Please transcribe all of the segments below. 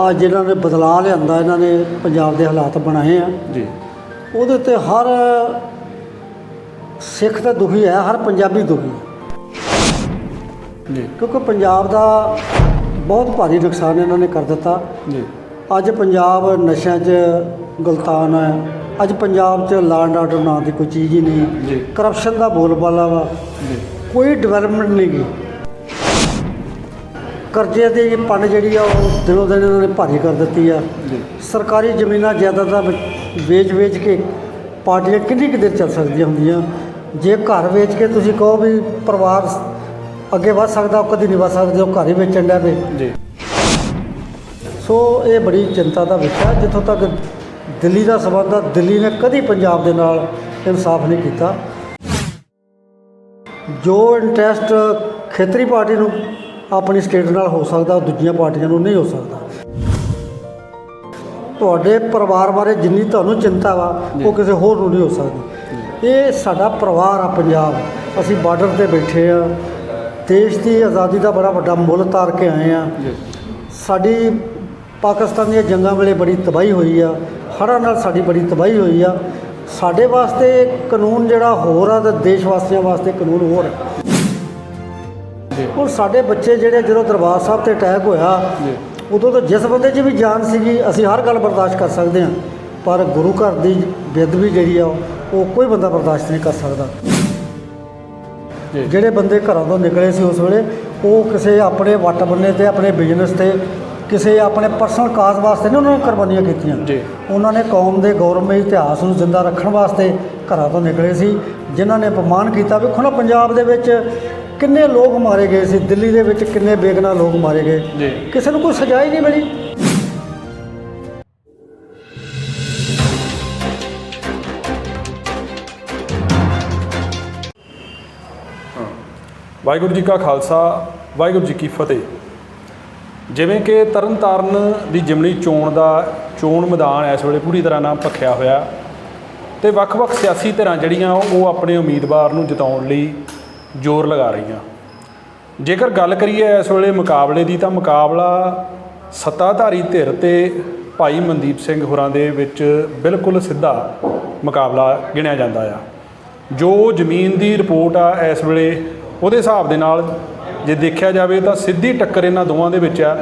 ਆ ਜਿਹਨਾਂ ਨੇ ਬਦਲਾਅ ਲਿਆਂਦਾ ਇਹਨਾਂ ਨੇ ਪੰਜਾਬ ਦੇ ਹਾਲਾਤ ਬਣਾਏ ਆ। ਜੀ। ਉਹਦੇ ਤੇ ਹਰ ਸਿੱਖ ਤਾਂ ਦੁਖੀ ਹੈ ਹਰ ਪੰਜਾਬੀ ਦੁਖੀ ਹੈ। ਜੀ। ਕਿਉਂਕਿ ਪੰਜਾਬ ਦਾ ਬਹੁਤ ਭਾਰੀ ਨੁਕਸਾਨ ਇਹਨਾਂ ਨੇ ਕਰ ਦਿੱਤਾ। ਜੀ। ਅੱਜ ਪੰਜਾਬ ਨਸ਼ਿਆਂ 'ਚ ਗਲਤਾਨ ਹੈ। ਅੱਜ ਪੰਜਾਬ 'ਚ ਲਾਅ ਐਂਡ ਆਰਡਰ ਨਾਂ ਦੀ ਕੋਈ ਚੀਜ਼ ਹੀ ਨਹੀਂ। ਕਰਪਸ਼ਨ ਦਾ ਬੋਲਬਾਲਾ ਵਾ। ਜੀ। ਕੋਈ ਡਿਵੈਲਪਮੈਂਟ ਨਹੀਂ ਗੀ। ਕਰਜ਼ੇ ਦੀ ਪੰਨ ਜਿਹੜੀ ਆ ਉਹ ਦਿਨੋਂ ਦਿਨ ਇਹਨਾਂ ਨੇ ਭਾਰੀ ਕਰ ਦਿੱਤੀ ਆ। ਸਰਕਾਰੀ ਜ਼ਮੀਨਾਂ ਜਾਇਦਾਦਾਂ ਵੇਚ-ਵੇਚ ਕੇ ਪਾਰਟੀਆਂ ਕਿੰਨੀ ਕੁ ਦੇਰ ਚੱਲ ਸਕਦੀਆਂ ਹੁੰਦੀਆਂ? ਜੇ ਘਰ ਵੇਚ ਕੇ ਤੁਸੀਂ ਕਹੋ ਵੀ ਪਰਿਵਾਰ ਅੱਗੇ ਵੱਧ ਸਕਦਾ ਉਹ ਕਦੀ ਨਹੀਂ ਵੱਧ ਸਕਦਾ ਜਦੋਂ ਘਰ ਹੀ ਵੇਚਣ ਡਿਆ ਪਏ ਜੀ। ਸੋ ਇਹ ਬੜੀ ਚਿੰਤਾ ਦਾ ਵਿਸ਼ਾ। ਜਿੱਥੋਂ ਤੱਕ ਦਿੱਲੀ ਦਾ ਸਬੰਧ ਆ ਦਿੱਲੀ ਨੇ ਕਦੀ ਪੰਜਾਬ ਦੇ ਨਾਲ ਇਨਸਾਫ ਨਹੀਂ ਕੀਤਾ। ਜੋ ਇੰਟਰਸਟ ਖੇਤਰੀ ਪਾਰਟੀ ਨੂੰ ਆਪਣੀ ਸਟੇਟ ਨਾਲ ਹੋ ਸਕਦਾ ਦੂਜੀਆਂ ਪਾਰਟੀਆਂ ਨੂੰ ਨਹੀਂ ਹੋ ਸਕਦਾ। ਤੁਹਾਡੇ ਪਰਿਵਾਰ ਬਾਰੇ ਜਿੰਨੀ ਤੁਹਾਨੂੰ ਚਿੰਤਾ ਵਾ ਉਹ ਕਿਸੇ ਹੋਰ ਨੂੰ ਨਹੀਂ ਹੋ ਸਕਦੀ। ਇਹ ਸਾਡਾ ਪਰਿਵਾਰ ਆ ਪੰਜਾਬ। ਅਸੀਂ ਬਾਰਡਰ ਤੇ ਬੈਠੇ ਆ। ਦੇਸ਼ ਦੀ ਆਜ਼ਾਦੀ ਦਾ ਬੜਾ ਵੱਡਾ ਮੁੱਲ ਤਾਰ ਕੇ ਆਏ ਆ। ਸਾਡੀ ਪਾਕਿਸਤਾਨ ਦੀਆਂ ਜੰਗਾਂ ਵੇਲੇ ਬੜੀ ਤਬਾਹੀ ਹੋਈ ਆ। ਹੜ੍ਹਾਂ ਨਾਲ ਸਾਡੀ ਬੜੀ ਤਬਾਹੀ ਹੋਈ ਆ। ਸਾਡੇ ਵਾਸਤੇ ਕਾਨੂੰਨ ਜਿਹੜਾ ਹੋਰ ਆ ਤੇ ਦੇਸ਼ ਵਾਸੀਆਂ ਵਾਸਤੇ ਕਾਨੂੰਨ ਹੋਰ ਹੈ ਹੁਣ ਸਾਡੇ ਬੱਚੇ ਜਿਹੜੇ ਜਦੋਂ ਦਰਬਾਰ ਸਾਹਿਬ ਤੇ ਅਟੈਕ ਹੋਇਆ ਉਦੋਂ ਤਾਂ ਜਿਸ ਬੰਦੇ 'ਚ ਵੀ ਜਾਨ ਸੀਗੀ ਅਸੀਂ ਹਰ ਗੱਲ ਬਰਦਾਸ਼ਤ ਕਰ ਸਕਦੇ ਹਾਂ। ਪਰ ਗੁਰੂ ਘਰ ਦੀ ਬੇਅਦਬੀ ਜਿਹੜੀ ਆ ਉਹ ਕੋਈ ਬੰਦਾ ਬਰਦਾਸ਼ਤ ਨਹੀਂ ਕਰ ਸਕਦਾ। ਜਿਹੜੇ ਬੰਦੇ ਘਰਾਂ ਤੋਂ ਨਿਕਲੇ ਸੀ ਉਸ ਵੇਲੇ ਉਹ ਕਿਸੇ ਆਪਣੇ ਵੱਟ ਬੰਨੇ ਤੇ ਆਪਣੇ ਬਿਜ਼ਨਸ ਤੇ ਕਿਸੇ ਆਪਣੇ ਪਰਸਨਲ ਕਾਜ਼ ਵਾਸਤੇ ਨਹੀਂ ਉਹਨਾਂ ਨੇ ਕੁਰਬਾਨੀਆਂ ਕੀਤੀਆਂ। ਜੀ। ਉਹਨਾਂ ਨੇ ਕੌਮ ਦੇ ਗੌਰਵਮਈ ਇਤਿਹਾਸ ਨੂੰ ਜ਼ਿੰਦਾ ਰੱਖਣ ਵਾਸਤੇ ਘਰਾਂ ਤੋਂ ਨਿਕਲੇ ਸੀ। ਜਿਨ੍ਹਾਂ ਨੇ ਅਪਮਾਨ ਕੀਤਾ ਵੇਖੋ ਨਾ ਪੰਜਾਬ ਦੇ ਵਿੱਚ ਕਿੰਨੇ ਲੋਕ ਮਾਰੇ ਗਏ ਸੀ? ਦਿੱਲੀ ਦੇ ਵਿੱਚ ਕਿੰਨੇ ਬੇਗਨਾ ਲੋਕ ਮਾਰੇ ਗਏ? ਜੀ। ਕਿਸੇ ਨੂੰ ਕੋਈ ਸਜ਼ਾ ਹੀ ਨਹੀਂ ਮਿਲੀ। ਵਾਹਿਗੁਰੂ ਜੀ ਕਾ ਖਾਲਸਾ ਵਾਹਿਗੁਰੂ ਜੀ ਕੀ ਫਤਿਹ। ਜਿਵੇਂ ਕਿ ਤਰਨਤਾਰਨ ਦੀ ਜਿਮਨੀ ਚੋਣ ਦਾ ਚੋਣ ਮੈਦਾਨ ਇਸ ਵੇਲੇ ਪੂਰੀ ਤਰ੍ਹਾਂ ਨਾਲ ਭਖਿਆ ਹੋਇਆ ਤੇ ਵੱਖ-ਵੱਖ ਸਿਆਸੀ ਧਿਰਾਂ ਜਿਹੜੀਆਂ ਉਹ ਆਪਣੇ ਉਮੀਦਵਾਰ ਨੂੰ ਜਿਤਾਉਣ ਲਈ ਜ਼ੋਰ ਲਗਾ ਰਹੀਆਂ। ਜੇਕਰ ਗੱਲ ਕਰੀਏ ਇਸ ਵੇਲੇ ਮੁਕਾਬਲੇ ਦੀ, ਤਾਂ ਮੁਕਾਬਲਾ ਸੱਤਾਧਾਰੀ ਧਿਰ ਤੇ ਭਾਈ ਮਨਦੀਪ ਸਿੰਘ ਹੋਰਾਂ ਦੇ ਵਿੱਚ ਬਿਲਕੁਲ ਸਿੱਧਾ ਮੁਕਾਬਲਾ ਗਿਣਿਆ ਜਾਂਦਾ ਆ। ਜੋ ਜ਼ਮੀਨ ਦੀ ਰਿਪੋਰਟ ਆ ਇਸ ਵੇਲੇ, ਉਹਦੇ ਹਿਸਾਬ ਦੇ ਨਾਲ ਜੇ ਦੇਖਿਆ ਜਾਵੇ ਤਾਂ ਸਿੱਧੀ ਟੱਕਰ ਇਹਨਾਂ ਦੋਵਾਂ ਦੇ ਵਿੱਚ ਆ।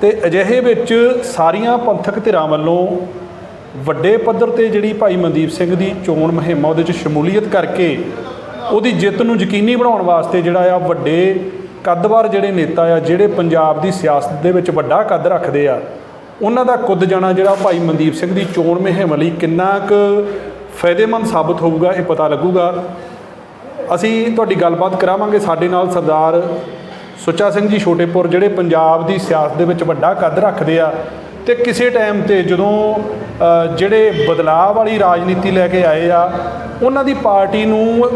ਤੇ ਅਜਿਹੇ ਵਿੱਚ ਸਾਰੀਆਂ ਪੰਥਕ ਧਿਰਾਂ ਵੱਲੋਂ ਵੱਡੇ ਪੱਧਰ ਤੇ ਜਿਹੜੀ ਭਾਈ ਮਨਦੀਪ ਸਿੰਘ ਦੀ ਚੋਣ ਮੁਹਿੰਮ ਉਹਦੇ 'ਚ ਸ਼ਮੂਲੀਅਤ ਕਰਕੇ ਉਹਦੀ ਜਿੱਤ ਨੂੰ ਯਕੀਨੀ ਬਣਾਉਣ ਵਾਸਤੇ ਜਿਹੜਾ ਆ ਵੱਡੇ ਕੱਦਵਾਰ ਜਿਹੜੇ ਨੇਤਾ ਆ, ਜਿਹੜੇ ਪੰਜਾਬ ਦੀ ਸਿਆਸਤ ਦੇ ਵਿੱਚ ਵੱਡਾ ਕੱਦ ਰੱਖਦੇ ਆ, ਉਹਨਾਂ ਦਾ ਕੁੱਦ ਜਾਣਾ ਜਿਹੜਾ ਭਾਈ ਮਨਦੀਪ ਸਿੰਘ ਦੀ ਚੋਣ ਮੁਹਿੰਮ ਲਈ ਕਿੰਨਾ ਕੁ ਫਾਇਦੇਮੰਦ ਸਾਬਤ ਹੋਊਗਾ ਇਹ ਪਤਾ ਲੱਗੂਗਾ। ਅਸੀਂ ਤੁਹਾਡੀ ਗੱਲਬਾਤ ਕਰਾਵਾਂਗੇ ਸਾਡੇ ਨਾਲ ਸਰਦਾਰ ਸੁੱਚਾ ਸਿੰਘ ਜੀ ਛੋਟੇਪੁਰ, ਜਿਹੜੇ ਪੰਜਾਬ ਦੀ ਸਿਆਸਤ ਦੇ ਵਿੱਚ ਵੱਡਾ ਕੱਦ ਰੱਖਦੇ ਆ ਤੇ ਕਿਸੇ ਟਾਈਮ ਤੇ ਜਦੋਂ ਜਿਹੜੇ ਬਦਲਾਅ ਵਾਲੀ ਰਾਜਨੀਤੀ ਲੈ ਕੇ ਆਏ ਆ, ਉਹਨਾਂ ਦੀ ਪਾਰਟੀ ਨੂੰ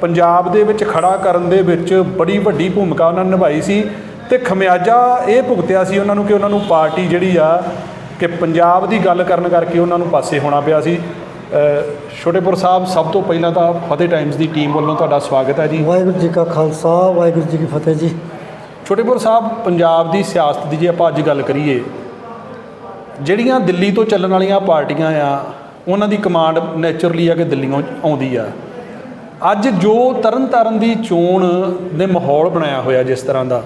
ਪੰਜਾਬ ਦੇ ਵਿੱਚ ਖੜਾ ਕਰਨ ਦੇ ਵਿੱਚ ਬੜੀ ਵੱਡੀ ਭੂਮਿਕਾ ਉਹਨਾਂ ਨੇ ਨਿਭਾਈ ਸੀ ਤੇ ਖਮਿਆਜਾ ਇਹ ਭੁਗਤਿਆ ਸੀ ਉਹਨਾਂ ਨੂੰ ਕਿ ਉਹਨਾਂ ਨੂੰ ਪਾਰਟੀ ਜਿਹੜੀ ਆ ਕਿ ਪੰਜਾਬ ਦੀ ਗੱਲ ਕਰਨ ਕਰਕੇ ਉਹਨਾਂ ਨੂੰ ਪਾਸੇ ਹੋਣਾ ਪਿਆ ਸੀ। ਛੋਟੇਪੁਰ ਸਾਹਿਬ ਸਭ ਤੋਂ ਪਹਿਲਾਂ ਤਾਂ ਫਤਿਹ ਟਾਈਮਜ਼ ਦੀ ਟੀਮ ਵੱਲੋਂ ਤੁਹਾਡਾ ਸਵਾਗਤ ਹੈ ਜੀ। ਵਾਹਿਗੁਰੂ ਜੀ ਕਾ ਖਾਲਸਾ ਵਾਹਿਗੁਰੂ ਜੀ ਕੀ ਫਤਿਹ ਜੀ। ਛੋਟੇਪੁਰ ਸਾਹਿਬ ਪੰਜਾਬ ਦੀ ਸਿਆਸਤ ਦੀ ਜੇ ਆਪਾਂ ਅੱਜ ਗੱਲ ਕਰੀਏ ਜਿਹੜੀਆਂ ਦਿੱਲੀ ਤੋਂ ਚੱਲਣ ਵਾਲੀਆਂ ਪਾਰਟੀਆਂ ਆ ਉਹਨਾਂ ਦੀ ਕਮਾਂਡ ਨੇਚਰਲੀ ਆ ਕਿ ਦਿੱਲੀੋਂ ਆਉਂਦੀ ਆ। ਅੱਜ ਜੋ ਤਰਨਤਾਰਨ ਦੀ ਚੋਣ ਦੇ ਮਾਹੌਲ ਬਣਾਇਆ ਹੋਇਆ ਜਿਸ ਤਰ੍ਹਾਂ ਦਾ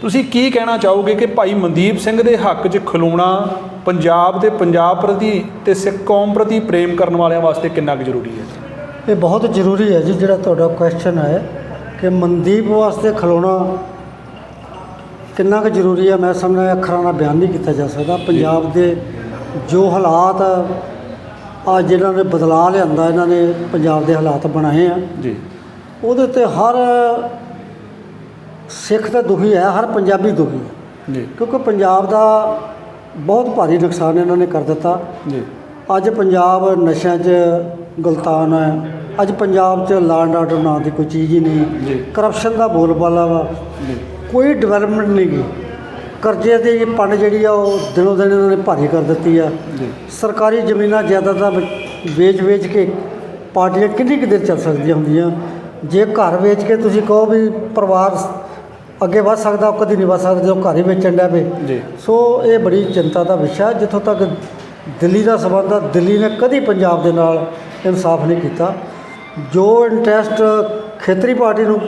ਤੁਸੀਂ ਕੀ ਕਹਿਣਾ ਚਾਹੋਗੇ ਕਿ ਭਾਈ ਮਨਦੀਪ ਸਿੰਘ ਦੇ ਹੱਕ 'ਚ ਖਲੋਣਾ ਪੰਜਾਬ ਤੇ ਪੰਜਾਬ ਪ੍ਰਤੀ ਤੇ ਸਿੱਖ ਕੌਮ ਪ੍ਰਤੀ ਪ੍ਰੇਮ ਕਰਨ ਵਾਲਿਆਂ ਵਾਸਤੇ ਕਿੰਨਾ ਕੁ ਜ਼ਰੂਰੀ ਹੈ? ਇਹ ਬਹੁਤ ਜ਼ਰੂਰੀ ਹੈ ਜੀ ਜਿਹੜਾ ਤੁਹਾਡਾ ਕੁਐਸਚਨ ਹੈ ਕਿ ਮਨਦੀਪ ਵਾਸਤੇ ਖਲੋਣਾ ਕਿੰਨਾ ਕੁ ਜ਼ਰੂਰੀ ਹੈ। ਮੈਂ ਸਮਝਦਾ ਅੱਖਰਾਂ ਨਾਲ ਬਿਆਨ ਨਹੀਂ ਕੀਤਾ ਜਾ ਸਕਦਾ। ਪੰਜਾਬ ਦੇ ਜੋ ਹਾਲਾਤ ਆ ਜਿਹਨਾਂ ਨੇ ਬਦਲਾਅ ਲਿਆਂਦਾ ਇਹਨਾਂ ਨੇ ਪੰਜਾਬ ਦੇ ਹਾਲਾਤ ਬਣਾਏ ਆ। ਜੀ। ਉਹਦੇ ਤੇ ਹਰ ਸਿੱਖ ਤਾਂ ਦੁਖੀ ਹੈ ਹਰ ਪੰਜਾਬੀ ਦੁਖੀ ਹੈ। ਜੀ। ਕਿਉਂਕਿ ਪੰਜਾਬ ਦਾ ਬਹੁਤ ਭਾਰੀ ਨੁਕਸਾਨ ਇਹਨਾਂ ਨੇ ਕਰ ਦਿੱਤਾ। ਜੀ। ਅੱਜ ਪੰਜਾਬ ਨਸ਼ਿਆਂ 'ਚ ਗਲਤਾਨ ਹੈ। ਅੱਜ ਪੰਜਾਬ 'ਚ ਲਾਅ ਐਂਡ ਆਰਡਰ ਨਾਂ ਦੀ ਕੋਈ ਚੀਜ਼ ਹੀ। ਨਹੀਂ। ਕਰਪਸ਼ਨ ਦਾ ਬੋਲਬਾਲਾ ਵਾ। ਕੋਈ ਡਿਵੈਲਪਮੈਂਟ ਨਹੀਂ ਗੀ। ਕਰਜ਼ੇ ਦੀ ਪੰਨ ਜਿਹੜੀ ਆ ਉਹ ਦਿਨੋਂ ਦਿਨ ਇਹਨਾਂ ਨੇ ਭਾਰੀ ਕਰ ਦਿੱਤੀ ਆ। ਜੀ। ਸਰਕਾਰੀ ਜ਼ਮੀਨਾਂ ਜਾਇਦਾਦਾਂ ਵੇਚ-ਵੇਚ ਕੇ ਪਾਰਟੀਆਂ ਕਿੰਨੀ ਕੁ ਦੇਰ ਚੱਲ ਸਕਦੀਆਂ ਹੁੰਦੀਆਂ? ਜੇ ਘਰ ਵੇਚ ਕੇ ਤੁਸੀਂ ਕਹੋ ਵੀ ਪਰਿਵਾਰ ਅੱਗੇ ਵੱਧ ਸਕਦਾ ਉਹ ਕਦੀ ਨਹੀਂ ਵੱਧ ਸਕਦਾ ਜਦੋਂ ਘਰ ਹੀ ਵੇਚਣ ਪਏ ਜੀ। ਸੋ ਇਹ ਬੜੀ ਚਿੰਤਾ ਦਾ ਵਿਸ਼ਾ। ਜਿੱਥੋਂ ਤੱਕ ਦਿੱਲੀ ਦਾ ਸਬੰਧ ਆ ਦਿੱਲੀ ਨੇ ਕਦੀ ਪੰਜਾਬ ਦੇ ਨਾਲ ਇਨਸਾਫ ਨਹੀਂ ਕੀਤਾ। ਜੋ ਇੰਟਰਸਟ ਖੇਤਰੀ ਪਾਰਟੀ ਨੂੰ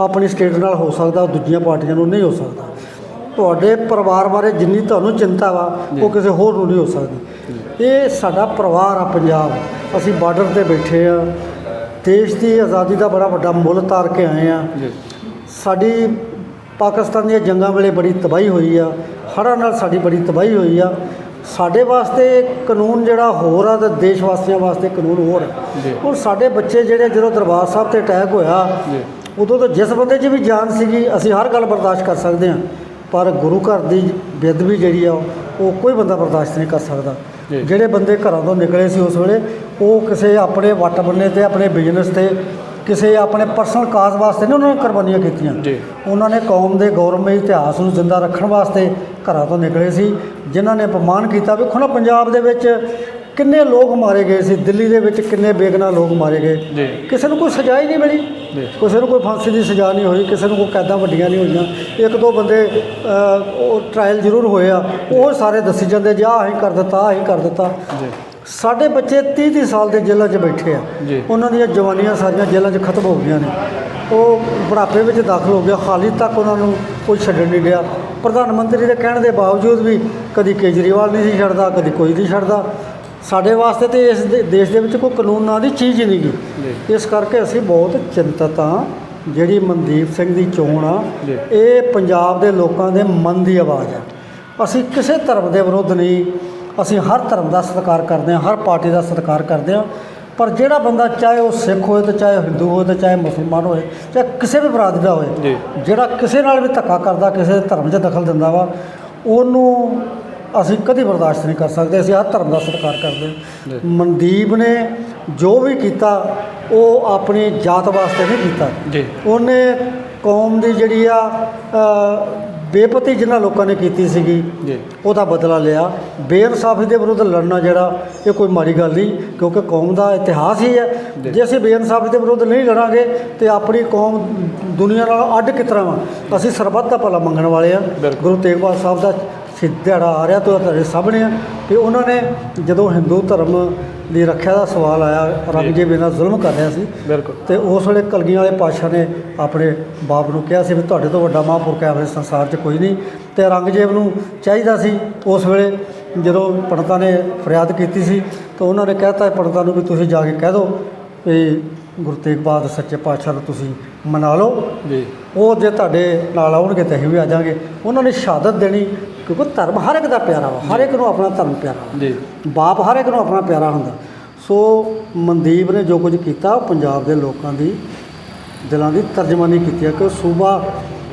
ਆਪਣੀ ਸਟੇਟ ਨਾਲ ਹੋ ਸਕਦਾ ਦੂਜੀਆਂ ਪਾਰਟੀਆਂ ਨੂੰ ਨਹੀਂ ਹੋ ਸਕਦਾ। ਤੁਹਾਡੇ ਪਰਿਵਾਰ ਬਾਰੇ ਜਿੰਨੀ ਤੁਹਾਨੂੰ ਚਿੰਤਾ ਵਾ ਉਹ ਕਿਸੇ ਹੋਰ ਨੂੰ ਨਹੀਂ ਹੋ ਸਕਦੀ। ਇਹ ਸਾਡਾ ਪਰਿਵਾਰ ਆ ਪੰਜਾਬ। ਅਸੀਂ ਬਾਰਡਰ ਤੇ ਬੈਠੇ ਆ। ਦੇਸ਼ ਦੀ ਆਜ਼ਾਦੀ ਦਾ ਬੜਾ ਵੱਡਾ ਮੁੱਲ ਤਾਰ ਕੇ ਆਏ ਆ। ਸਾਡੀ ਪਾਕਿਸਤਾਨ ਦੀਆਂ ਜੰਗਾਂ ਵੇਲੇ ਬੜੀ ਤਬਾਹੀ ਹੋਈ ਆ। ਹੜ੍ਹਾਂ ਨਾਲ ਸਾਡੀ ਬੜੀ ਤਬਾਹੀ ਹੋਈ ਆ। ਸਾਡੇ ਵਾਸਤੇ ਕਾਨੂੰਨ ਜਿਹੜਾ ਹੋਰ ਆ ਤੇ ਦੇਸ਼ ਵਾਸੀਆਂ ਵਾਸਤੇ ਕਾਨੂੰਨ ਹੋਰ। ਆ। ਹੁਣ ਸਾਡੇ ਬੱਚੇ ਜਿਹੜੇ ਜਦੋਂ ਦਰਬਾਰ ਸਾਹਿਬ ਤੇ ਅਟੈਕ ਹੋਇਆ ਉਦੋਂ ਤਾਂ ਜਿਸ ਬੰਦੇ 'ਚ ਵੀ ਜਾਨ ਸੀਗੀ ਅਸੀਂ ਹਰ ਗੱਲ ਬਰਦਾਸ਼ਤ ਕਰ ਸਕਦੇ ਹਾਂ। ਪਰ ਗੁਰੂ ਘਰ ਦੀ ਬੇਅਦਬੀ ਜਿਹੜੀ ਆ ਉਹ ਕੋਈ ਬੰਦਾ ਬਰਦਾਸ਼ਤ ਨਹੀਂ ਕਰ ਸਕਦਾ। ਜਿਹੜੇ ਬੰਦੇ ਘਰਾਂ ਤੋਂ ਨਿਕਲੇ ਸੀ ਉਸ ਵੇਲੇ ਉਹ ਕਿਸੇ ਆਪਣੇ ਵੱਟ ਬੰਨੇ ਤੇ ਆਪਣੇ ਬਿਜ਼ਨਸ ਤੇ ਕਿਸੇ ਆਪਣੇ ਪਰਸਨਲ ਕਾਜ਼ ਵਾਸਤੇ ਨਹੀਂ ਉਹਨਾਂ ਨੇ ਕੁਰਬਾਨੀਆਂ ਕੀਤੀਆਂ। ਉਹਨਾਂ ਨੇ ਕੌਮ ਦੇ ਗੌਰਵਮਈ ਇਤਿਹਾਸ ਨੂੰ ਜ਼ਿੰਦਾ ਰੱਖਣ ਵਾਸਤੇ ਘਰਾਂ ਤੋਂ ਨਿਕਲੇ ਸੀ ਜਿਨ੍ਹਾਂ ਨੇ ਅਪਮਾਨ ਕੀਤਾ ਵੇਖੋ ਨਾ ਪੰਜਾਬ ਦੇ ਵਿੱਚ ਕਿੰਨੇ ਲੋਕ ਮਾਰੇ ਗਏ ਸੀ? ਦਿੱਲੀ ਦੇ ਵਿੱਚ ਕਿੰਨੇ ਬੇਗਨਾ ਲੋਕ ਮਾਰੇ ਗਏ? ਕਿਸੇ ਨੂੰ ਕੋਈ ਸਜ਼ਾ ਹੀ ਨਹੀਂ ਮਿਲੀ। ਕਿਸੇ ਨੂੰ ਕੋਈ ਫਾਂਸੀ ਦੀ ਸਜ਼ਾ ਨਹੀਂ ਹੋਈ ਕਿਸੇ ਨੂੰ ਕੋਈ ਕੈਦਾਂ ਵੱਡੀਆਂ ਨਹੀਂ ਹੋਈਆਂ। ਇੱਕ ਦੋ ਬੰਦੇ ਉਹ ਟ੍ਰਾਇਲ ਜ਼ਰੂਰ ਹੋਏ ਆ। ਉਹ ਸਾਰੇ ਦੱਸੀ ਜਾਂਦੇ ਜੀ ਆਹ ਅਸੀਂ ਕਰ ਦਿੱਤਾ ਆਹ ਅਸੀਂ ਕਰ ਦਿੱਤਾ। ਸਾਡੇ ਬੱਚੇ 30 30 ਸਾਲ ਦੇ ਜੇਲ੍ਹਾਂ 'ਚ ਬੈਠੇ ਆ। ਉਹਨਾਂ ਦੀਆਂ ਜਵਾਨੀਆਂ ਸਾਰੀਆਂ ਜੇਲ੍ਹਾਂ 'ਚ ਖਤਮ ਹੋ ਗਈਆਂ ਨੇ। ਉਹ ਬੁਢਾਪੇ ਵਿੱਚ ਦਾਖਲ ਹੋ ਗਿਆ। ਹਾਲੀ ਤੱਕ ਉਹਨਾਂ ਨੂੰ ਕੋਈ ਛੱਡਣ ਨਹੀਂ ਡਿਆ। ਪ੍ਰਧਾਨ ਮੰਤਰੀ ਦੇ ਕਹਿਣ ਦੇ ਬਾਵਜੂਦ ਵੀ ਕਦੀ ਕੇਜਰੀਵਾਲ ਨਹੀਂ ਸੀ ਛੱਡਦਾ ਕਦੀ ਕੋਈ ਨਹੀਂ ਛੱਡਦਾ। ਸਾਡੇ ਵਾਸਤੇ ਤੇ ਇਸ ਦੇ- ਦੇਸ਼ ਦੇ ਵਿੱਚ ਕੋਈ ਕਾਨੂੰਨ ਨਾਂ ਦੀ ਚੀਜ਼ ਹੀ ਨਹੀਂ ਗੀ। ਇਸ ਕਰਕੇ ਅਸੀਂ ਬਹੁਤ ਚਿੰਤਤ ਹਾਂ ਜਿਹੜੀ ਮਨਦੀਪ ਸਿੰਘ ਦੀ ਚੋਣ ਆ ਜੀ। ਇਹ ਪੰਜਾਬ ਦੇ ਲੋਕਾਂ ਦੇ ਮਨ ਦੀ ਆਵਾਜ਼ ਆ। ਅਸੀਂ ਕਿਸੇ ਧਰਮ ਦੇ ਵਿਰੁੱਧ ਨਹੀਂ ਅਸੀਂ ਹਰ ਧਰਮ ਦਾ ਸਤਿਕਾਰ ਕਰਦੇ ਹਾਂ ਹਰ ਪਾਰਟੀ ਦਾ ਸਤਿਕਾਰ ਕਰਦੇ ਹਾਂ। ਪਰ ਜਿਹੜਾ ਬੰਦਾ ਚਾਹੇ ਉਹ ਸਿੱਖ ਹੋਏ ਤੇ ਚਾਹੇ ਹਿੰਦੂ ਹੋਏ ਤੇ ਚਾਹੇ ਮੁਸਲਮਾਨ ਹੋਏ ਚਾਹੇ ਕਿਸੇ ਵੀ ਬਰਾਦਰੀ ਦਾ ਹੋਏ ਜੀ। ਜਿਹੜਾ ਕਿਸੇ ਨਾਲ ਵੀ ਧੱਕਾ ਕਰਦਾ ਕਿਸੇ ਦੇ ਧਰਮ 'ਚ ਦਖਲ ਦਿੰਦਾ ਵਾ ਉਹਨੂੰ ਅਸੀਂ ਕਦੀ ਬਰਦਾਸ਼ਤ ਨਹੀਂ ਕਰ ਸਕਦੇ ਅਸੀਂ ਹਰ ਧਰਮ ਦਾ ਸਤਿਕਾਰ ਕਰਦੇ ਹਾਂ। ਮਨਦੀਪ ਨੇ ਜੋ ਵੀ ਕੀਤਾ ਉਹ ਆਪਣੀ ਜਾਤ ਵਾਸਤੇ ਨਹੀਂ ਕੀਤਾ। ਜੀ। ਉਹਨੇ ਕੌਮ ਦੀ ਜਿਹੜੀ ਆ ਬੇਪਤੀ ਜਿਨ੍ਹਾਂ ਲੋਕਾਂ ਨੇ ਕੀਤੀ ਸੀਗੀ ਜੀ। ਉਹਦਾ ਬਦਲਾ ਲਿਆ। ਬੇਇਨਸਾਫੀ ਦੇ ਵਿਰੁੱਧ ਲੜਨਾ ਜਿਹੜਾ ਇਹ ਕੋਈ ਮਾੜੀ ਗੱਲ ਨਹੀਂ ਕਿਉਂਕਿ ਕੌਮ ਦਾ ਇਤਿਹਾਸ ਹੀ ਹੈ। ਜੀ। ਅਸੀਂ ਬੇਇਨਸਾਫੀ ਦੇ ਵਿਰੁੱਧ ਨਹੀਂ ਲੜਾਂਗੇ ਤੇ ਆਪਣੀ ਕੌਮ ਦੁਨੀਆ ਨਾਲ ਅੱਡ ਕਿਸ ਤਰ੍ਹਾਂ ਵਾ? ਅਸੀਂ ਸਰਬੱਤ ਦਾ ਭਲਾ ਮੰਗਣ ਵਾਲੇ ਆ। ਗੁਰੂ ਤੇਗ ਬਹਾਦਰ ਸਾਹਿਬ ਦਾ ਦਿਹਾੜਾ ਆ ਰਿਹਾ ਤੋਂ ਤੁਹਾਡੇ ਸਾਹਮਣੇ ਆ। ਕਿ ਉਹਨਾਂ ਨੇ ਜਦੋਂ ਹਿੰਦੂ ਧਰਮ ਦੀ ਰੱਖਿਆ ਦਾ ਸਵਾਲ ਆਇਆ। ਔਰੰਗਜ਼ੇਬ ਇਹਨਾਂ ਜ਼ੁਲਮ ਕਰ ਰਿਹਾ ਸੀ ਬਿਲਕੁਲ। ਤੇ ਉਸ ਵੇਲੇ ਕਲਗੀਆਂ ਵਾਲੇ ਪਾਤਸ਼ਾਹ ਨੇ ਆਪਣੇ ਬਾਪ ਨੂੰ ਕਿਹਾ ਸੀ ਵੀ ਤੁਹਾਡੇ ਤੋਂ ਵੱਡਾ ਮਹਾਂਪੁਰਖ ਹੈ ਇਸ ਸੰਸਾਰ 'ਚ ਕੋਈ ਨਹੀਂ। ਤੇ ਔਰੰਗਜ਼ੇਬ ਨੂੰ ਚਾਹੀਦਾ ਸੀ। ਉਸ ਵੇਲੇ ਜਦੋਂ ਪੰਡਤਾਂ ਨੇ ਫਰਿਆਦ ਕੀਤੀ ਸੀ ਤਾਂ ਉਹਨਾਂ ਨੇ ਕਹਿਤਾ ਪੰਡਤਾਂ ਨੂੰ ਵੀ ਤੁਸੀਂ ਜਾ ਕੇ ਕਹਿ ਦਿਓ ਵੀ ਗੁਰੂ ਤੇਗ ਬਹਾਦਰ ਸੱਚੇ ਪਾਤਸ਼ਾਹ ਨੂੰ ਤੁਸੀਂ ਮਨਾ ਲਓ। ਜੀ। ਉਹ ਜੇ ਤੁਹਾਡੇ ਨਾਲ ਆਉਣਗੇ ਤਾਂ ਅਸੀਂ ਵੀ ਆ ਜਾਾਂਗੇ ਉਹਨਾਂ ਨੇ ਸ਼ਹਾਦਤ ਦੇਣੀ। ਕਿਉਂਕਿ ਧਰਮ ਹਰ ਇੱਕ ਦਾ ਪਿਆਰਾ ਵਾ ਹਰ ਇੱਕ ਨੂੰ ਆਪਣਾ ਧਰਮ ਪਿਆਰਾ ਵਾ। ਜੀ। ਬਾਪ ਹਰ ਇੱਕ ਨੂੰ ਆਪਣਾ ਪਿਆਰਾ ਹੁੰਦਾ। ਸੋ ਮਨਦੀਪ ਨੇ ਜੋ ਕੁਝ ਕੀਤਾ ਉਹ ਪੰਜਾਬ ਦੇ ਲੋਕਾਂ ਦੀ ਦਿਲਾਂ ਦੀ ਤਰਜਮਾਨੀ ਕੀਤੀ। ਹੈ ਕਿ ਸੂਬਾ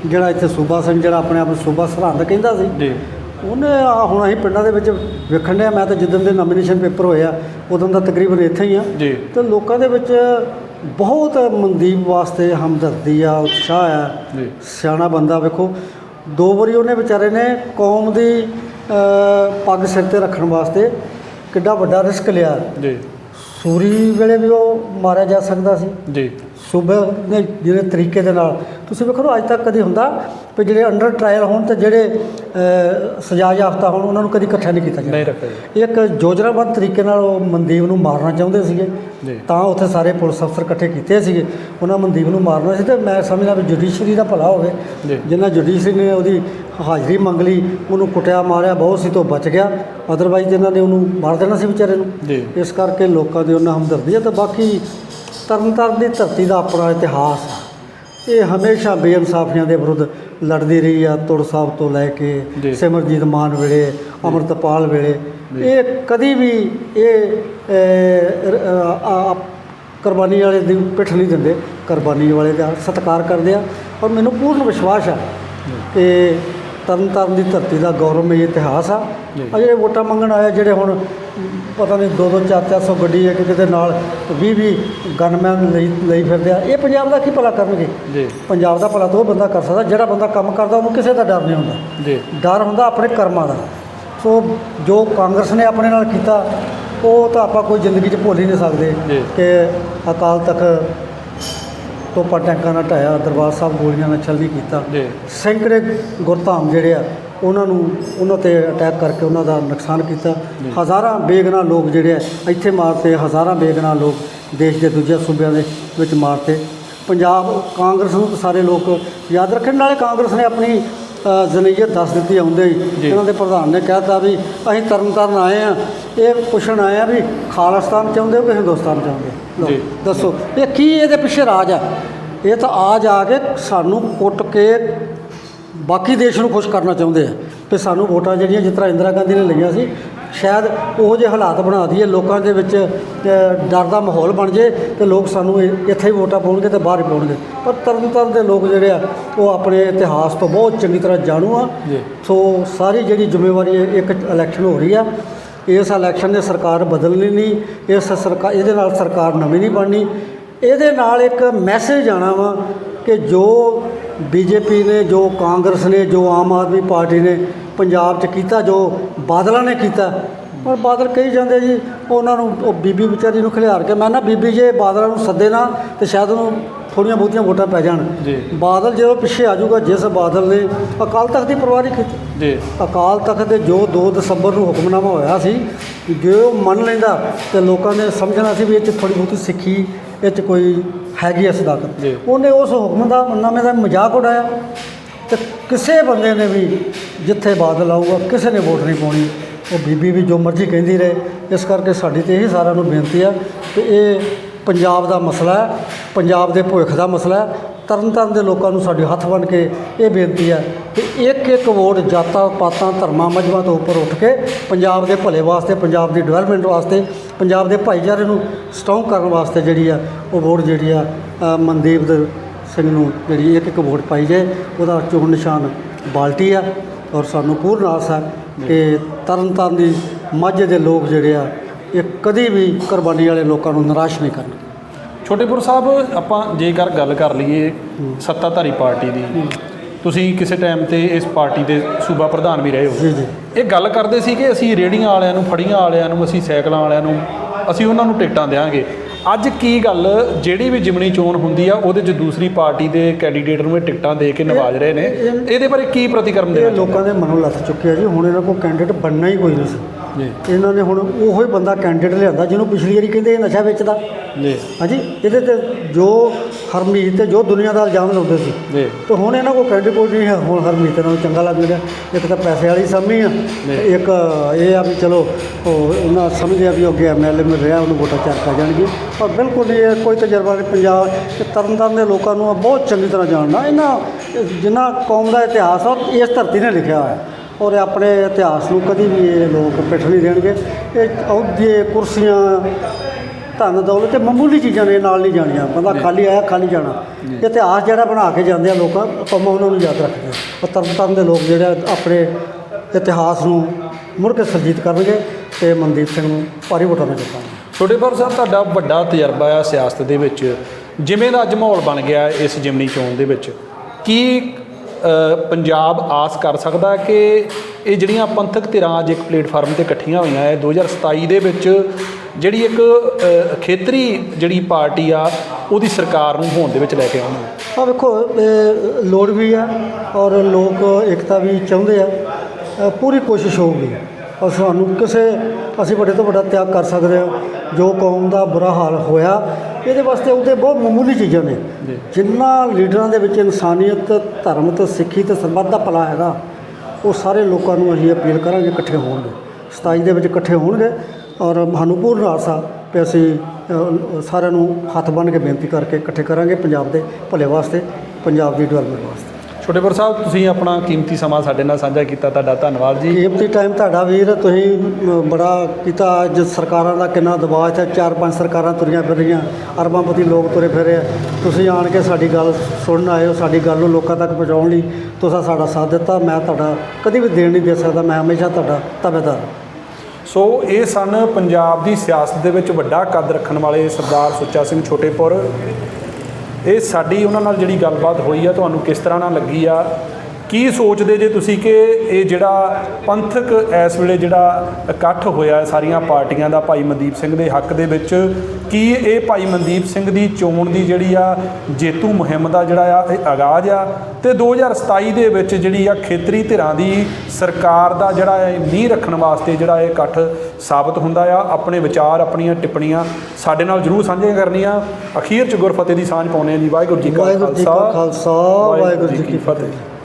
ਜਿਹੜਾ ਇੱਥੇ ਸੂਬਾ ਸਿੰਘ ਜਿਹੜਾ ਆਪਣੇ ਆਪ ਨੂੰ ਸੂਬਾ ਸਰਹੰਦ ਕਹਿੰਦਾ ਸੀ ਜੀ। ਉਹਨੇ ਆ ਹੁਣ ਅਸੀਂ ਪਿੰਡਾਂ ਦੇ ਵਿੱਚ ਵੇਖਣ ਡਿਆ ਮੈਂ ਤਾਂ ਜਿੱਦਣ ਦੇ ਨੋਮੀਨੇਸ਼ਨ ਪੇਪਰ ਹੋਏ ਆ ਉਦੋਂ ਦਾ ਤਕਰੀਬਨ ਇੱਥੇ ਹੀ ਆ। ਜੀ। ਤੇ ਲੋਕਾਂ ਦੇ ਵਿੱਚ ਬਹੁਤ ਮਨਦੀਪ ਵਾਸਤੇ ਹਮਦਰਦੀ ਆ ਉਤਸ਼ਾਹ ਆ। ਜੀ। ਸਿਆਣਾ ਬੰਦਾ ਵੇਖੋ ਦੋ ਵਾਰੀ ਉਹਨੇ ਵਿਚਾਰੇ ਨੇ ਕੌਮ ਦੀ ਪੱਗ ਸਿਰ ਤੇ ਰੱਖਣ ਵਾਸਤੇ ਕਿੱਡਾ ਵੱਡਾ ਰਿਸਕ ਲਿਆ। ਜੀ। ਸੂਰੀ ਵੇਲੇ ਵੀ ਉਹ ਮਾਰਿਆ ਜਾ ਸਕਦਾ ਸੀ। ਜੀ। ਸੂਬੇ ਦੇ ਜਿਹੜੇ ਤਰੀਕੇ ਦੇ ਨਾਲ। ਤੁਸੀਂ ਵੇਖੋ ਨਾ ਅੱਜ ਤੱਕ ਕਦੀ ਹੁੰਦਾ ਵੀ ਜਿਹੜੇ ਅੰਡਰ ਟ੍ਰਾਇਲ ਹੋਣ ਤੇ ਜਿਹੜੇ ਸਜ਼ਾ ਯਾਫਤਾ ਹੋਣ ਉਹਨਾਂ ਨੂੰ ਕਦੀ ਇਕੱਠਾ ਨਹੀਂ ਕੀਤਾ ਜਾਂਦਾ। ਨਹੀਂ ਰੱਖਿਆ ਜੀ ਇੱਕ ਯੋਜਨਾਬੱਧ ਤਰੀਕੇ ਨਾਲ ਉਹ ਮਨਦੀਪ ਨੂੰ ਮਾਰਨਾ ਚਾਹੁੰਦੇ ਸੀਗੇ। ਤਾਂ ਉੱਥੇ ਸਾਰੇ ਪੁਲਿਸ ਅਫਸਰ ਇਕੱਠੇ ਕੀਤੇ ਸੀਗੇ। ਉਹਨਾਂ ਮਨਦੀਪ ਨੂੰ ਮਾਰਨਾ ਸੀ ਤੇ ਮੈਂ ਸਮਝਦਾ ਵੀ ਜੁਡੀਸ਼ਰੀ ਦਾ ਭਲਾ ਹੋਵੇ। ਜਿੰਨਾ ਜੁਡੀਸ਼ਰੀ ਨੇ ਉਹਦੀ ਹਾਜ਼ਰੀ ਮੰਗ ਲਈ ਉਹਨੂੰ ਕੁੱਟਿਆ ਮਾਰਿਆ ਬਹੁਤ ਸੀ ਤੋਂ ਬਚ ਗਿਆ। ਅਦਰਵਾਈਜ਼ ਇਹਨਾਂ ਨੇ ਉਹਨੂੰ ਮਾਰ ਦੇਣਾ ਸੀ ਵਿਚਾਰੇ ਨੂੰ। ਇਸ ਕਰਕੇ ਲੋਕਾਂ ਦੀ ਉਹਨਾਂ ਹਮਦਰਦੀ ਹੈ ਤੇ ਬਾਕੀ ਤਰਨਤਾਰਨ ਦੀ ਧਰਤੀ ਦਾ ਆਪਣਾ ਇਤਿਹਾਸ ਆ। ਇਹ ਹਮੇਸ਼ਾ ਬੇਇਨਸਾਫੀਆਂ ਦੇ ਵਿਰੁੱਧ ਲੜਦੀ ਰਹੀ ਆ ਤੁਰ ਸਾਹਿਬ ਤੋਂ ਲੈ। ਕੇ ਸਿਮਰਜੀਤ ਮਾਨ ਵੇਲੇ ਅਮਰਤਪਾਲ ਵੇਲੇ। ਇਹ ਕਦੀ ਵੀ ਇਹ ਕੁਰਬਾਨੀ ਵਾਲੇ ਦੀ ਪਿੱਠ ਨਹੀਂ ਦਿੰਦੇ। ਕੁਰਬਾਨੀ ਵਾਲੇ ਦਾ ਸਤਿਕਾਰ ਕਰਦੇ ਆ। ਔਰ ਮੈਨੂੰ ਪੂਰਨ ਵਿਸ਼ਵਾਸ ਆ ਕਿ ਤਰਨਤਾਰਨ ਦੀ ਧਰਤੀ ਦਾ ਗੌਰਵਮਈ ਇਤਿਹਾਸ ਆ। ਜੀ। ਆ ਜਿਹੜੇ ਵੋਟਾਂ ਮੰਗਣ ਆਏ ਆ, ਜਿਹੜੇ ਹੁਣ ਪਤਾ ਨਹੀਂ ਦੋ ਦੋ ਚਾਰ ਚਾਰ ਸੌ ਗੱਡੀ ਇੱਕ ਕਿਤੇ ਨਾਲ 20 20 ਗਨਮੈਨ ਲਈ ਲਈ ਫਿਰਦੇ ਆ। ਇਹ ਪੰਜਾਬ ਦਾ ਕੀ ਭਲਾ ਕਰਨਗੇ? ਜੀ। ਪੰਜਾਬ ਦਾ ਭਲਾ ਤਾਂ ਉਹ ਬੰਦਾ ਕਰ ਸਕਦਾ। ਜਿਹੜਾ ਬੰਦਾ ਕੰਮ ਕਰਦਾ ਉਹਨੂੰ ਕਿਸੇ ਦਾ ਡਰ ਨਹੀਂ ਹੁੰਦਾ। ਜੀ। ਡਰ ਹੁੰਦਾ ਆਪਣੇ ਕਰਮਾਂ ਦਾ। ਸੋ ਜੋ ਕਾਂਗਰਸ ਨੇ ਆਪਣੇ ਨਾਲ ਕੀਤਾ ਉਹ ਤਾਂ ਆਪਾਂ ਕੋਈ ਜ਼ਿੰਦਗੀ 'ਚ ਭੁੱਲ ਹੀ ਨਹੀਂ ਸਕਦੇ। ਕਿ ਅਕਾਲ ਤਖਤ ਤੋਪਾ ਟੈਂਕਾਂ ਨਾਲ ਢਾਇਆ ਦਰਬਾਰ ਸਾਹਿਬ ਗੋਲੀਆਂ ਨਾਲ ਛਲਨੀ ਕੀਤਾ। ਜੀ। ਸੈਂਕੜੇ ਗੁਰਧਾਮ ਜਿਹੜੇ ਆ ਉਹਨਾਂ ਨੂੰ ਉਹਨਾਂ ਤੇ ਅਟੈਕ ਕਰਕੇ ਉਹਨਾਂ ਦਾ ਨੁਕਸਾਨ ਕੀਤਾ। ਹਜ਼ਾਰਾਂ ਬੇਗੁਨਾਹ ਲੋਕ ਜਿਹੜੇ ਆ ਇੱਥੇ ਮਾਰਤੇ ਹਜ਼ਾਰਾਂ ਬੇਗੁਨਾਹ ਲੋਕ ਦੇਸ਼ ਦੇ ਦੂਜੇ ਸੂਬਿਆਂ ਦੇ ਵਿੱਚ ਮਾਰਤੇ। ਪੰਜਾਬ ਕਾਂਗਰਸ ਨੂੰ ਸਾਰੇ ਲੋਕ ਯਾਦ ਰੱਖਣ ਨਾਲੇ ਕਾਂਗਰਸ ਨੇ ਆਪਣੀ ਜ਼ਨੀਅਤ ਦੱਸ ਦਿੱਤੀ ਆਉਂਦੇ ਹੀ। ਇਹਨਾਂ ਦੇ ਪ੍ਰਧਾਨ ਨੇ ਕਹਿਤਾ ਵੀ ਅਸੀਂ ਤਰਨਤਾਰਨ ਆਏ ਆ ਇਹ ਪੁੱਛਣ ਆਏ ਆ ਵੀ ਖਾਲਿਸਤਾਨ ਚਾਹੁੰਦੇ ਹੋ ਕਿ ਹਿੰਦੁਸਤਾਨ ਚਾਹੁੰਦੇ ਹੋ? ਜੀ। ਦੱਸੋ ਇਹ ਕੀ ਇਹਦੇ ਪਿੱਛੇ ਰਾਜ ਆ ਇਹ ਤਾਂ ਆ ਜਾ ਕੇ ਸਾਨੂੰ ਕੁੱਟ ਕੇ ਬਾਕੀ ਦੇਸ਼ ਨੂੰ ਖੁਸ਼ ਕਰਨਾ ਚਾਹੁੰਦੇ ਆ ਤੇ ਸਾਨੂੰ ਵੋਟਾਂ ਜਿਹੜੀਆਂ ਜਿਸ ਤਰ੍ਹਾਂ ਇੰਦਰਾ ਗਾਂਧੀ ਨੇ ਲਈਆਂ ਸੀ ਸ਼ਾਇਦ ਉਹੋ ਜਿਹੇ ਹਾਲਾਤ ਬਣਾ ਦਈਏ ਲੋਕਾਂ ਦੇ ਵਿੱਚ ਡਰ ਦਾ ਮਾਹੌਲ ਬਣ ਜੇ ਤੇ ਲੋਕ ਸਾਨੂੰ ਇੱਥੇ ਹੀ ਵੋਟਾਂ ਪਾਉਣਗੇ ਤੇ ਬਾਹਰ ਹੀ ਪਾਉਣਗੇ। ਪਰ ਤਰਨਤਾਰਨ ਦੇ ਲੋਕ ਜਿਹੜੇ ਆ ਉਹ ਆਪਣੇ ਇਤਿਹਾਸ ਤੋਂ ਬਹੁਤ ਚੰਗੀ ਤਰ੍ਹਾਂ ਜਾਣੂ ਆ। ਸੋ ਸਾਰੀ ਜਿਹੜੀ ਜ਼ਿੰਮੇਵਾਰੀ ਇੱਕ ਇਲੈਕਸ਼ਨ ਹੋ ਰਹੀ ਆ ਇਸ ਇਲੈਕਸ਼ਨ ਨੇ ਸਰਕਾਰ ਬਦਲਣੀ ਨਹੀਂ ਇਸ ਸਰਕਾਰ ਇਹਦੇ ਨਾਲ ਸਰਕਾਰ ਨਵੀਂ ਨਹੀਂ ਬਣਨੀ। ਇਹਦੇ ਨਾਲ ਇੱਕ ਮੈਸੇਜ ਆਣਾ ਵਾ ਕਿ ਜੋ ਬੀਜੇਪੀ ਨੇ ਜੋ ਕਾਂਗਰਸ ਨੇ ਜੋ ਆਮ ਆਦਮੀ ਪਾਰਟੀ ਨੇ ਪੰਜਾਬ 'ਚ ਕੀਤਾ ਜੋ ਬਾਦਲਾਂ ਨੇ ਕੀਤਾ ਪਰ ਬਾਦਲ ਕਹੀ ਜਾਂਦੇ ਜੀ ਉਹਨਾਂ ਨੂੰ ਉਹ ਬੀਬੀ ਵਿਚਾਰੀ ਨੂੰ ਖਿਲਾਰ ਕੇ ਮੈਂ ਨਾ ਬੀਬੀ ਜੇ ਬਾਦਲਾਂ ਨੂੰ ਸੱਦੇ ਨਾ ਤੇ ਸ਼ਾਇਦ ਉਹਨੂੰ ਥੋੜ੍ਹੀਆਂ ਬਹੁਤੀਆਂ ਵੋਟਾਂ ਪੈ ਜਾਣ। ਜੀ। ਬਾਦਲ ਜਦੋਂ ਪਿੱਛੇ ਆ ਜਾਊਗਾ ਜਿਸ ਬਾਦਲ ਨੇ ਅਕਾਲ ਤਖਤ ਦੀ ਪਰਵਾਹ ਕੀਤੀ। ਜੀ। ਅਕਾਲ ਤਖਤ ਦੇ ਜੋ 2 ਦਸੰਬਰ ਨੂੰ ਹੁਕਮਨਾਮਾ ਹੋਇਆ ਸੀ ਜੇ ਉਹ ਮੰਨ ਲੈਂਦਾ ਤੇ ਲੋਕਾਂ ਨੇ ਸਮਝਣਾ ਸੀ ਵੀ ਇਹ 'ਚ ਥੋੜੀ ਬਹੁਤੀ ਸਿੱਖੀ ਇਹ 'ਚ ਕੋਈ ਹੈਗੀ ਹੈ ਸਦਾਕਤ। ਜੀ। ਉਹਨੇ ਉਸ ਹੁਕਮ ਦਾ ਨਾਮੇ ਦਾ ਮਜ਼ਾਕ ਉਡਾਇਆ ਤੇ ਕਿਸੇ ਬੰਦੇ ਨੇ ਵੀ ਜਿੱਥੇ ਬਾਦਲ ਆਊਗਾ ਕਿਸੇ ਨੇ ਵੋਟ ਨਹੀਂ ਪਾਉਣੀ। ਉਹ ਬੀਬੀ ਵੀ ਜੋ ਮਰਜ਼ੀ ਕਹਿੰਦੀ ਰਹੇ। ਇਸ ਕਰਕੇ ਸਾਡੀ ਤੇ ਇਹ ਸਾਰਿਆਂ ਨੂੰ ਬੇਨਤੀ ਆ ਕਿ ਇਹ ਪੰਜਾਬ ਦਾ ਮਸਲਾ ਹੈ ਪੰਜਾਬ ਦੇ ਭਵਿੱਖ ਦਾ ਮਸਲਾ ਹੈ ਤਰਨਤਾਰਨ ਦੇ ਲੋਕਾਂ ਨੂੰ ਸਾਡੇ ਹੱਥ ਬਣ ਕੇ ਇਹ ਬੇਨਤੀ ਹੈ ਕਿ ਇੱਕ ਇੱਕ ਵੋਟ ਜਾਤਾਂ ਪਾਤਾਂ ਧਰਮਾਂ ਮਜ਼ਬਾਂ ਤੋਂ ਉੱਪਰ ਉੱਠ ਕੇ ਪੰਜਾਬ ਦੇ ਭਲੇ ਵਾਸਤੇ ਪੰਜਾਬ ਦੀ ਡਿਵੈਲਪਮੈਂਟ ਵਾਸਤੇ ਪੰਜਾਬ ਦੇ ਭਾਈਚਾਰੇ ਨੂੰ ਸਟਰੋਂਗ ਕਰਨ ਵਾਸਤੇ ਜਿਹੜੀ ਆ ਉਹ ਵੋਟ ਜਿਹੜੀ ਆ ਅ, ਮਨਦੀਪ ਸਿੰਘ ਨੂੰ ਜਿਹੜੀ ਇੱਕ ਇੱਕ ਵੋਟ ਪਾਈ ਜਾਏ ਉਹਦਾ ਚੋਣ ਨਿਸ਼ਾਨ ਬਾਲਟੀ ਆ ਔਰ ਸਾਨੂੰ ਪੂਰਨ ਆਸ ਹੈ ਕਿ ਤਰਨਤਾਰਨ ਦੀ ਮਾਝੇ ਦੇ ਲੋਕ ਜਿਹੜੇ ਆ ਇਹ ਕਦੀ ਵੀ ਕੁਰਬਾਨੀ ਵਾਲੇ ਲੋਕਾਂ ਨੂੰ ਨਿਰਾਸ਼ ਨਹੀਂ ਕਰਨਗੇ ਛੋਟੇਪੁਰ ਸਾਹਿਬ ਆਪਾਂ ਜੇਕਰ ਗੱਲ ਕਰ ਲਈਏ ਸੱਤਾਧਾਰੀ ਪਾਰਟੀ ਦੀ ਤੁਸੀਂ ਕਿਸੇ ਟਾਈਮ ਤੇ ਇਸ ਪਾਰਟੀ ਦੇ ਸੂਬਾ ਪ੍ਰਧਾਨ ਵੀ ਰਹੇ ਹੋ। ਜੀ ਜੀ। ਇਹ ਗੱਲ ਕਰਦੇ ਸੀ ਕਿ ਅਸੀਂ ਰੇੜੀਆਂ ਵਾਲਿਆਂ ਨੂੰ ਫੜੀਆਂ ਵਾਲਿਆਂ ਨੂੰ ਅਸੀਂ ਸਾਈਕਲਾਂ ਵਾਲਿਆਂ ਨੂੰ ਅਸੀਂ ਉਹਨਾਂ ਨੂੰ ਟਿਕਟਾਂ ਦੇਵਾਂਗੇ ਅੱਜ ਕੀ ਗੱਲ ਜਿਹੜੀ ਵੀ ਜਿਮਣੀ ਚੋਣ ਹੁੰਦੀ ਆ ਉਹਦੇ 'ਚ ਦੂਸਰੀ ਪਾਰਟੀ ਦੇ ਕੈਂਡੀਡੇਟ ਨੂੰ ਇਹ ਟਿਕਟਾਂ ਦੇ ਕੇ ਨਵਾਜ ਰਹੇ ਨੇ। ਇਹਦੇ ਬਾਰੇ ਕੀ ਪ੍ਰਤੀਕਰਮ ਦੇਣਾ ਇਹ ਲੋਕਾਂ ਦੇ ਮਨੋਂ ਲੱਥ ਚੁੱਕਿਆ ਜੀ। ਹੁਣ ਇਹਨਾਂ ਕੋਲ ਕੈਂਡੀਡੇਟ ਬਣਨਾ ਹੀ ਕੋਈ ਨਹੀਂ ਸੀ। ਜੀ। ਇਹਨਾਂ ਨੇ ਹੁਣ ਉਹੋ ਹੀ ਬੰਦਾ ਕੈਂਡੀਡੇਟ ਲਿਆਂਦਾ ਜਿਹਨੂੰ ਪਿਛਲੀ ਵਾਰੀ ਕਹਿੰਦੇ ਇਹ ਨਸ਼ਾ ਵੇਚਦਾ। ਜੀ। ਹਾਂਜੀ ਇਹਦੇ ਤੇ ਜੋ ਹਰਮੀਤ ਤੇ ਜੋ ਦੁਨੀਆ ਦਾ ਇਲਜ਼ਾਮ ਲਾਉਂਦੇ ਸੀ। ਜੀ। ਤੇ ਹੁਣ ਇਹਨਾਂ ਕੋਲ ਕੈਂਡੀਡੇਟ ਨਹੀਂ ਹੈ। ਹੁਣ ਹਰਮੀਤ ਨੂੰ ਚੰਗਾ ਲੱਗ ਰਿਹਾ। ਇੱਕ ਤਾਂ ਪੈਸੇ ਵਾਲੀ ਸਾਮੀ ਆ। ਇੱਕ ਇਹ ਆ ਵੀ ਚਲੋ ਉਹ ਉਹਨਾਂ ਸਮਝਿਆ ਵੀ ਉਹ ਅੱਗੇ ਐਮਐਲਏ ਮਿਲ ਰਿਹਾ ਉਹਨੂੰ ਵੋਟਾਂ ਚਾਰ ਪੈ ਜਾਣਗੇ ਪਰ ਬਿਲਕੁਲ ਨਹੀਂ ਇਹ ਕੋਈ ਤਜਰਬਾ ਨਹੀਂ। ਪੰਜਾਬ ਤੇ ਤਰਨਤਾਰਨ ਦੇ ਲੋਕਾਂ ਨੂੰ ਬਹੁਤ ਚੰਗੀ ਤਰ੍ਹਾਂ ਜਾਣਦਾ। ਇਹਨਾਂ ਜਿੰਨਾ ਕੌਮ ਦਾ ਇਤਿਹਾਸ ਆ ਇਸ ਧਰਤੀ ਨੇ ਲਿਖਿਆ ਹੋਇਆ। ਔਰ ਆਪਣੇ ਇਤਿਹਾਸ ਨੂੰ ਕਦੀ ਵੀ ਇਹ ਲੋਕ ਪਿੱਠ ਨਹੀਂ ਦੇਣਗੇ। ਇਹ ਅਹੁਦੇ ਕੁਰਸੀਆਂ ਧਨ ਦੌਲਤ ਤੇ ਮਾਮੂਲੀ ਚੀਜ਼ਾਂ ਨੇ ਨਾਲ ਨਹੀਂ ਜਾਣੀਆਂ। ਬੰਦਾ ਖਾਲੀ ਆਇਆ ਖਾਲੀ ਜਾਣਾ। ਇਤਿਹਾਸ ਜਿਹੜਾ ਬਣਾ ਕੇ ਜਾਂਦੇ ਆ ਲੋਕਾਂ ਕੌਮਾਂ ਉਹਨਾਂ ਨੂੰ ਯਾਦ ਰੱਖਦੇ ਆ ਤਰਨਤਾਰਨ ਦੇ ਲੋਕ ਜਿਹੜੇ ਆਪਣੇ ਇਤਿਹਾਸ ਨੂੰ ਮੁੜ ਕੇ ਸਰਜੀਤ ਕਰਨਗੇ ਤੇ ਮਨਦੀਪ ਸਿੰਘ ਨੂੰ ਭਾਰੀ ਵੋਟਾਂ ਨਾਲ ਜਿਤਾਉਣਗੇ ਛੋਟੇਪੁਰ ਸਾਹਿਬ ਤੁਹਾਡਾ ਵੱਡਾ ਤਜਰਬਾ ਆ ਸਿਆਸਤ ਦੇ ਵਿੱਚ। ਜਿਵੇਂ ਦਾ ਅੱਜ ਮਾਹੌਲ ਬਣ ਗਿਆ ਇਸ ਜਿਮਨੀ ਚੋਣ ਦੇ ਵਿੱਚ ਕੀ ਪੰਜਾਬ ਆਸ ਕਰ ਸਕਦਾ ਕਿ ਇਹ ਜਿਹੜੀਆਂ ਪੰਥਕ ਧਿਰਾਂ ਅੱਜ ਇੱਕ ਪਲੇਟਫਾਰਮ ਤੇ ਇਕੱਠੀਆਂ ਹੋਈਆਂ ਹੈ 2027 ਦੇ ਵਿੱਚ ਜਿਹੜੀ ਇੱਕ ਖੇਤਰੀ ਜਿਹੜੀ ਪਾਰਟੀ ਆ, ਉਹਦੀ ਸਰਕਾਰ ਨੂੰ ਹੋਣ ਦੇ ਵਿੱਚ ਲੈ ਕੇ ਆਉਣਾ। ਆ ਵੇਖੋ ਲੋੜ ਵੀ ਆ ਔਰ ਲੋਕ ਏਕਤਾ ਵੀ ਚਾਹੁੰਦੇ ਆ। ਪੂਰੀ ਕੋਸ਼ਿਸ਼ ਹੋਊਗੀ। ਔਰ ਸਾਨੂੰ ਕਿਸੇ, ਅਸੀਂ ਵੱਡੇ ਤੋਂ ਵੱਡਾ ਤਿਆਗ ਕਰ ਸਕਦੇ ਹਾਂ। ਜੋ ਕੌਮ ਦਾ ਬੁਰਾ ਹਾਲ ਹੋਇਆ ਇਹਦੇ ਵਾਸਤੇ ਉਹਦੇ ਬਹੁਤ ਮਾਮੂਲੀ ਚੀਜ਼ਾਂ ਨੇ। ਜਿੰਨਾ ਲੀਡਰਾਂ ਦੇ ਵਿੱਚ ਇਨਸਾਨੀਅਤ ਧਰਮ ਤੇ ਸਿੱਖੀ ਤੇ ਸਰਬੱਤ ਦਾ ਭਲਾ ਹੈਗਾ ਉਹ ਸਾਰੇ ਲੋਕਾਂ ਨੂੰ ਅਸੀਂ ਅਪੀਲ ਕਰਾਂਗੇ ਇਕੱਠੇ ਹੋਣਗੇ 27 ਦੇ ਵਿੱਚ ਇਕੱਠੇ ਹੋਣਗੇ ਔਰ ਸਾਨੂੰ ਪੂਰਨ ਆਸ ਕਿ ਅਸੀਂ ਸਾਰਿਆਂ ਨੂੰ ਹੱਥ ਬੰਨ੍ਹ ਕੇ ਬੇਨਤੀ ਕਰਕੇ ਇਕੱਠੇ ਕਰਾਂਗੇ ਪੰਜਾਬ ਦੇ ਭਲੇ ਵਾਸਤੇ ਪੰਜਾਬ ਦੀ ਡਿਵੈਲਪਮੈਂਟ ਵਾਸਤੇ। ਛੋਟੇਪੁਰ ਸਾਹਿਬ ਤੁਸੀਂ ਆਪਣਾ ਕੀਮਤੀ ਸਮਾਂ ਸਾਡੇ ਨਾਲ ਸਾਂਝਾ ਕੀਤਾ ਤੁਹਾਡਾ ਧੰਨਵਾਦ ਜੀ। ਕੀਮਤੀ ਟਾਈਮ ਤੁਹਾਡਾ ਵੀਰ ਤੁਸੀਂ ਬੜਾ ਕੀਤਾ ਅੱਜ ਸਰਕਾਰਾਂ ਦਾ ਕਿੰਨਾ ਦਬਾਅ ਹੈ ਚਾਰ ਪੰਜ ਸਰਕਾਰਾਂ ਤੁਰੀਆਂ ਫਿਰ ਰਹੀਆਂ ਅਰਬਾਂਪਤੀ ਲੋਕ ਤੁਰੇ ਫਿਰੇ ਆ। ਤੁਸੀਂ ਆਣ ਕੇ ਸਾਡੀ ਗੱਲ ਸੁਣਨ ਆਏ ਹੋ ਸਾਡੀ ਗੱਲ ਨੂੰ ਲੋਕਾਂ ਤੱਕ ਪਹੁੰਚਾਉਣ ਲਈ ਤੁਸੀਂ ਸਾਡਾ ਸਾਥ ਦਿੱਤਾ ਮੈਂ ਤੁਹਾਡਾ ਕਦੀ ਵੀ ਦੇਣ ਨਹੀਂ ਦੇ ਸਕਦਾ ਮੈਂ ਹਮੇਸ਼ਾ ਤੁਹਾਡਾ ਤਾਬੇਦਾਰ ਸੋ ਇਹ ਸਨ ਪੰਜਾਬ ਦੀ ਸਿਆਸਤ ਦੇ ਵਿੱਚ ਵੱਡਾ ਕੱਦ ਰੱਖਣ ਵਾਲੇ ਸਰਦਾਰ ਸੁੱਚਾ ਸਿੰਘ ਛੋਟੇਪੁਰ। ਇਹ ਸਾਡੀ ਉਹਨਾਂ ਨਾਲ ਜਿਹੜੀ ਗੱਲਬਾਤ ਹੋਈ ਆ ਤੁਹਾਨੂੰ ਕਿਸ ਤਰ੍ਹਾਂ ਨਾਲ ਲੱਗੀ ਆ ਕੀ ਸੋਚਦੇ ਜੇ ਤੁਸੀਂ ਕਿ ਇਹ ਜਿਹੜਾ ਪੰਥਕ ਇਸ ਵੇਲੇ ਜਿਹੜਾ ਇਕੱਠ ਹੋਇਆ ਸਾਰੀਆਂ ਪਾਰਟੀਆਂ ਦਾ ਭਾਈ ਮਨਦੀਪ ਸਿੰਘ ਦੇ ਹੱਕ ਦੇ ਵਿੱਚ ਕੀ ਇਹ ਭਾਈ ਮਨਦੀਪ ਸਿੰਘ ਦੀ ਚੋਣ ਦੀ ਜਿਹੜੀ ਆ ਜੇਤੂ ਮੁਹਿੰਮ ਦਾ ਜਿਹੜਾ ਆ ਇਹ ਆਗਾਜ਼ ਆ? ਤੇ 2027 ਦੇ ਵਿੱਚ ਜਿਹੜੀ ਆ ਖੇਤਰੀ ਧਿਰਾਂ ਦੀ ਸਰਕਾਰ ਦਾ ਜਿਹੜਾ ਹੈ ਨੀਂਹ ਰੱਖਣ ਵਾਸਤੇ ਜਿਹੜਾ ਇਹ ਇਕੱਠ ਸਾਬਤ ਹੁੰਦਾ ਆ ਆਪਣੇ ਵਿਚਾਰ ਆਪਣੀਆਂ ਟਿੱਪਣੀਆਂ ਸਾਡੇ ਨਾਲ ਜਰੂਰ ਸਾਂਝੀਆਂ ਕਰਨੀਆਂ। ਅਖੀਰ ਚ ਗੁਰਫਤਿਹ ਦੀ ਸਾਂਝ ਪਾਉਂਦੇ ਆ ਜੀ ਵਾਹਿਗੁਰੂ ਜੀ ਕਾ ਖਾਲਸਾ। ਵਾਹਿਗੁਰੂ ਜੀ ਕੀ ਫਤਿਹ।